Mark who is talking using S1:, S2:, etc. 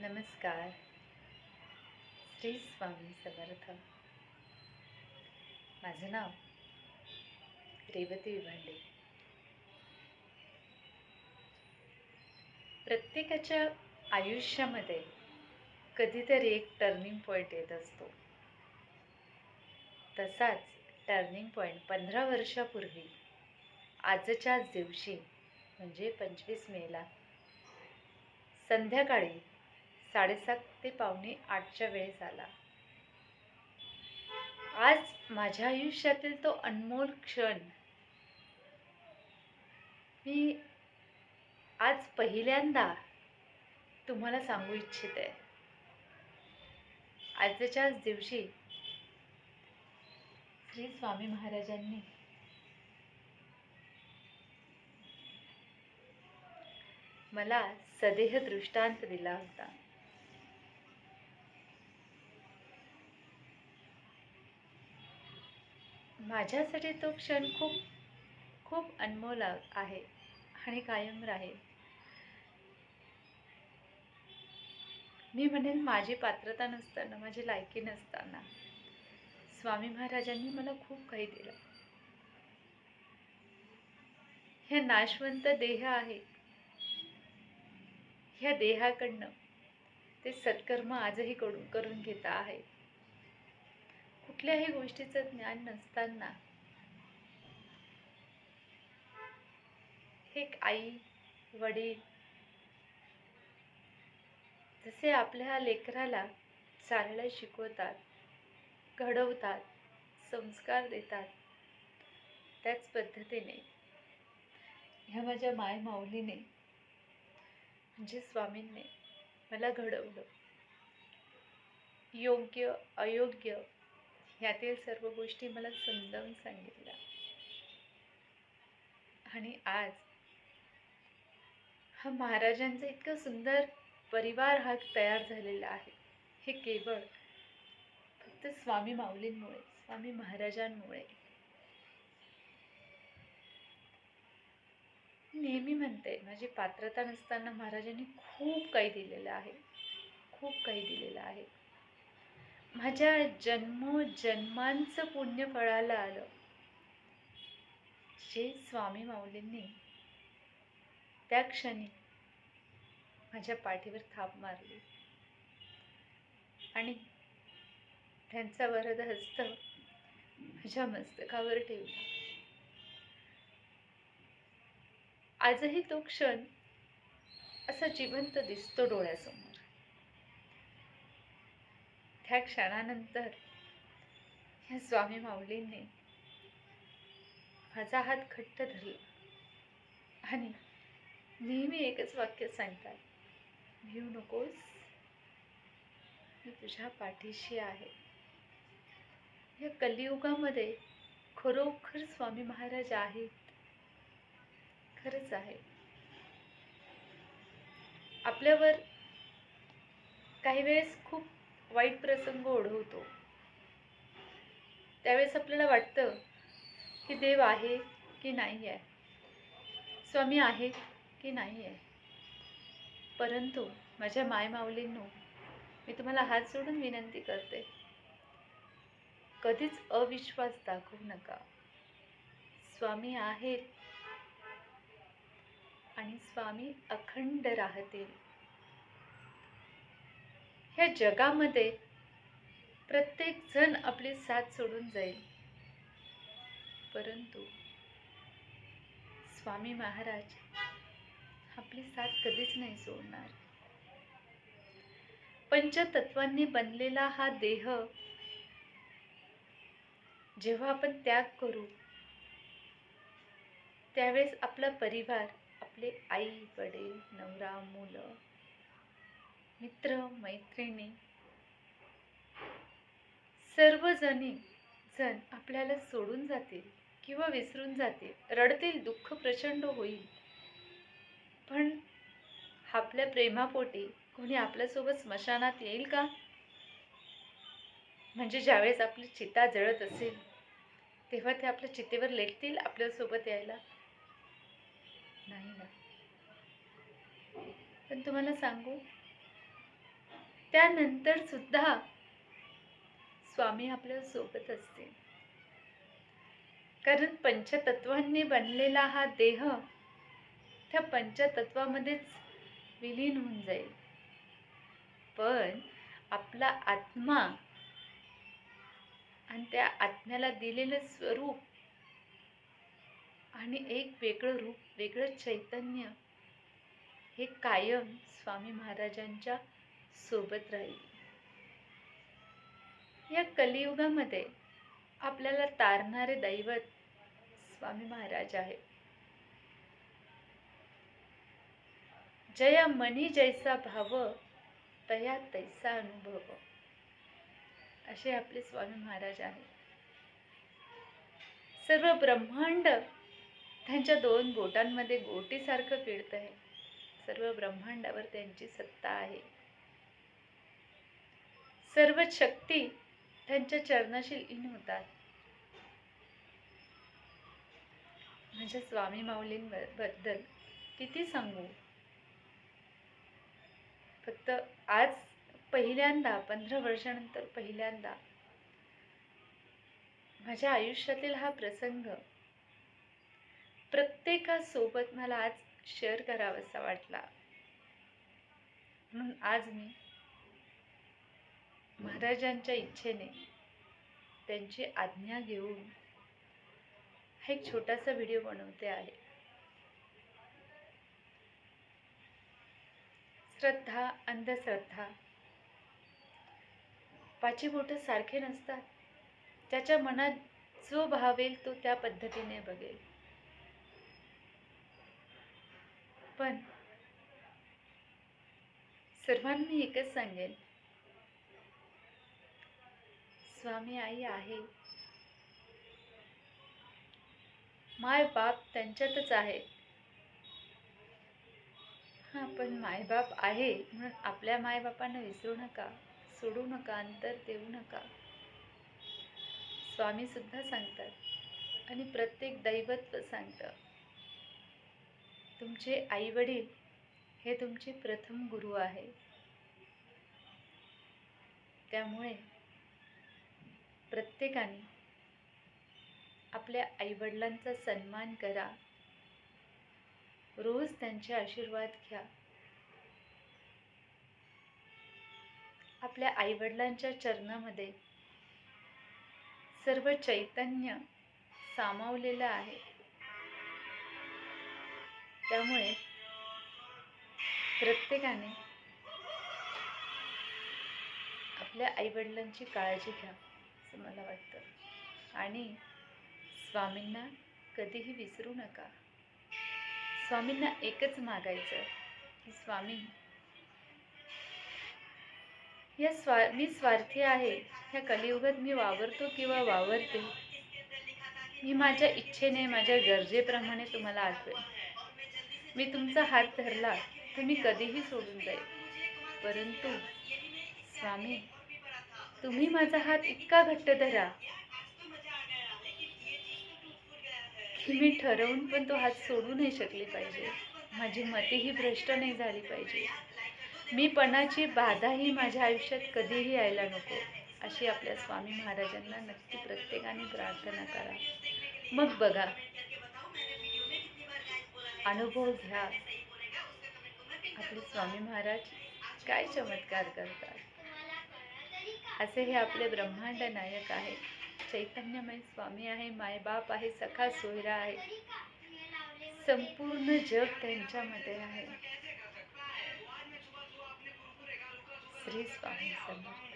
S1: नमस्कार. श्री स्वामी समर्थ. माझं नाव रेवती विभांडे प्रत्येकाच्या आयुष्यामध्ये कधीतरी एक टर्निंग पॉईंट येत असतो. तसाच टर्निंग पॉईंट पंधरा वर्षापूर्वी आजच्याच दिवशी म्हणजे पंचवीस मेला संध्याकाळी साडेसात ते पावणे आठच्या वेळेस आला. आज माझ्या आयुष्यातील तो अनमोल क्षण. मी आज पहिल्यांदा तुम्हाला सांगू इच्छिते. आजच्याच दिवशी श्री स्वामी महाराजांनी मला सदेह दृष्टांत दिला होता. माझ्यासाठी तो क्षण खूप खूप अनमोल आहे आणि कायम राहील. मी म्हणेन माझी पात्रता नसताना माझी लायकी नसताना स्वामी महाराजांनी मला खूप काही दिलं. हे नाशवंत देह आहे. ह्या देहाकडनं ते सत्कर्म आजही करून करून घेत आहे कुठल्याही गोष्टीचं ज्ञान नसताना. एक आई वडील जसे आपल्या लेकराला चालायला शिकवतात घडवतात संस्कार देतात त्याच पद्धतीने. ह्या माझ्या माय माऊलीने म्हणजे स्वामींनी मला घडवलं. योग्य अयोग्य ह्यातील सर्व गोष्टी मला समजावून सांगितल्या. आणि आज हा महाराजांचा इतका सुंदर परिवार हा तयार झालेला आहे. हे केवळ फक्त स्वामी माऊलींमुळे स्वामी महाराजांमुळे. नेहमी म्हणते माझी पात्रता नसताना महाराजांनी खूप काही दिलेलं आहे. खूप काही दिलेलं आहे. माझ्या जन्मोजन्मांचं पुण्य फळाला आलं. जे स्वामी माऊलींनी त्या क्षणी माझ्या पाठीवर थाप मारली. आणि त्यांचा वरद हस्त माझ्या मस्तकावर ठेवला. आजही तो क्षण असा जिवंत दिसतो डोळ्यासमोर. त्या क्षणानंतर ह्या स्वामी माऊलींनी माझा हात घट्ट धरला. आणि नेहमी एकच वाक्य सांगतात भिऊ नकोस मी तुझ्या पाठीशी आहे. या कलियुगामध्ये खरोखर स्वामी महाराज आहेत. खरंच आहे. आपल्यावर काही वेळेस खूप वाईट प्रसंग ओढवतो. त्यावेळेस आपल्याला वाटतं की देव आहे की नाही आहे. स्वामी आहे की नाही आहे. परंतु माझ्या मायमाऊलींनो मी तुम्हाला हात जोडून विनंती करते कधीच अविश्वास दाखवू नका. स्वामी आहेत आणि स्वामी अखंड राहतील. ह्या जगामध्ये प्रत्येक जण आपली साथ सोडून जाईल. परंतु स्वामी महाराज आपली साथ कधीच नाही सोडणार. पंचतत्वांनी बनलेला हा देह जेव्हा आपण त्याग करू त्यावेळेस आपला परिवार आपले आई वडील नवरा मुलं मित्र मैत्रिणी सर्वजणी जण आपल्याला सोडून जातील किंवा विसरून जातील रडतील दुःख प्रचंड होईल. पण आपल्या प्रेमापोटी कोणी आपल्यासोबत स्मशानात येईल का? म्हणजे ज्यावेळेस आपली चिता जळत असेल तेव्हा ते आपल्या चितेवर लेटतील आपल्यासोबत यायला? नाही ना. पण तुम्हाला सांगू त्यानंतर सुद्धा स्वामी आपल्यासोबत असते कारण पंचतत्वांनी बनलेला हा देह त्या पंचतत्वामध्येच विलीन होऊन जाईल. पण आपला आत्मा आणि त्या आत्म्याला दिलेलं स्वरूप आणि एक वेगळं रूप वेगळं चैतन्य हे कायम स्वामी महाराजांच्या सोबत राहील. या कलियुगामध्ये आपल्याला तारणारे दैवत स्वामी महाराज आहे जया मनी जैसा भाव तया तैसा अनुभव असे आपले स्वामी महाराज आहे सर्व ब्रह्मांड त्यांच्या दोन बोटांमध्ये गोटीसारखं फिरत आहे सर्व ब्रह्मांडावर त्यांची सत्ता आहे. सर्व शक्ती त्यांच्या चरणाशी लीन होतात. माझ्या स्वामी माऊलींबद्दल किती सांगू? फक्त आज पहिल्यांदा पंधरा वर्षानंतर पहिल्यांदा माझ्या आयुष्यातील हा प्रसंग प्रत्येकासोबत मला आज शेअर करावासा वाटला. म्हणून आज मी महाराजांच्या इच्छेने त्यांची आज्ञा घेऊन हा एक छोटासा व्हिडिओ बनवते आहे. श्रद्धा अंधश्रद्धा. पाची बोटं सारखे नसतात. त्याच्या मनात जो भावेल तो त्या पद्धतीने बघेल. पण सर्वांनी एकच सांगेल स्वामी आई आहे. मायबाप त्यांच्यातच आहे. हा पण मायबाप आहे म्हणून आपल्या मायबापांना विसरू नका सोडू नका अंतर देऊ नका. स्वामी सुद्धा सांगतात आणि प्रत्येक दैवत्व सांगतं. तुमचे आई वडील हे तुमचे प्रथम गुरु आहे. त्यामुळे प्रत्येकाने आपल्या आईवडिलांचा सन्मान करा. रोज त्यांचे आशीर्वाद घ्या. आपल्या आईवडिलांच्या चरणामध्ये सर्व चैतन्य सामावलेलं आहे. त्यामुळे प्रत्येकाने आपल्या आईवडिलांची काळजी घ्या. असं मला वाटतं. आणि स्वामींना कधीही विसरू नका. स्वामींना एकच मागायचं की स्वामी या स्वा मी स्वार्थी आहे. ह्या कलियुगात मी वावरतो किंवा वावरते मी माझ्या इच्छेने माझ्या गरजेप्रमाणे तुम्हाला आठवेन. मी तुमचा हात धरला तर मी कधीही सोडून जाईल. परंतु स्वामी तुम्ही माझा हात इतका घट्ट धरा की मी ठरवून पण तो हात सोडू नाही शकली पाहिजे. माझी मतीही भ्रष्ट नाही झाली पाहिजे. मी पणाची बाधाही माझ्या आयुष्यात कधीही यायला नको अशी आपल्या स्वामी महाराजांना नक्की प्रत्येकाने प्रार्थना करा. मग बघा. अनुभव घ्या. आपले स्वामी महाराज काय चमत्कार करतात. असे हे आपले ब्रह्मांड नायक आहे. चैतन्यमय स्वामी आहे मायबाप आहे सखा सोयरा आहे. संपूर्ण जग त्यांच्यामध्ये आहे. श्री स्वामी समर्थ.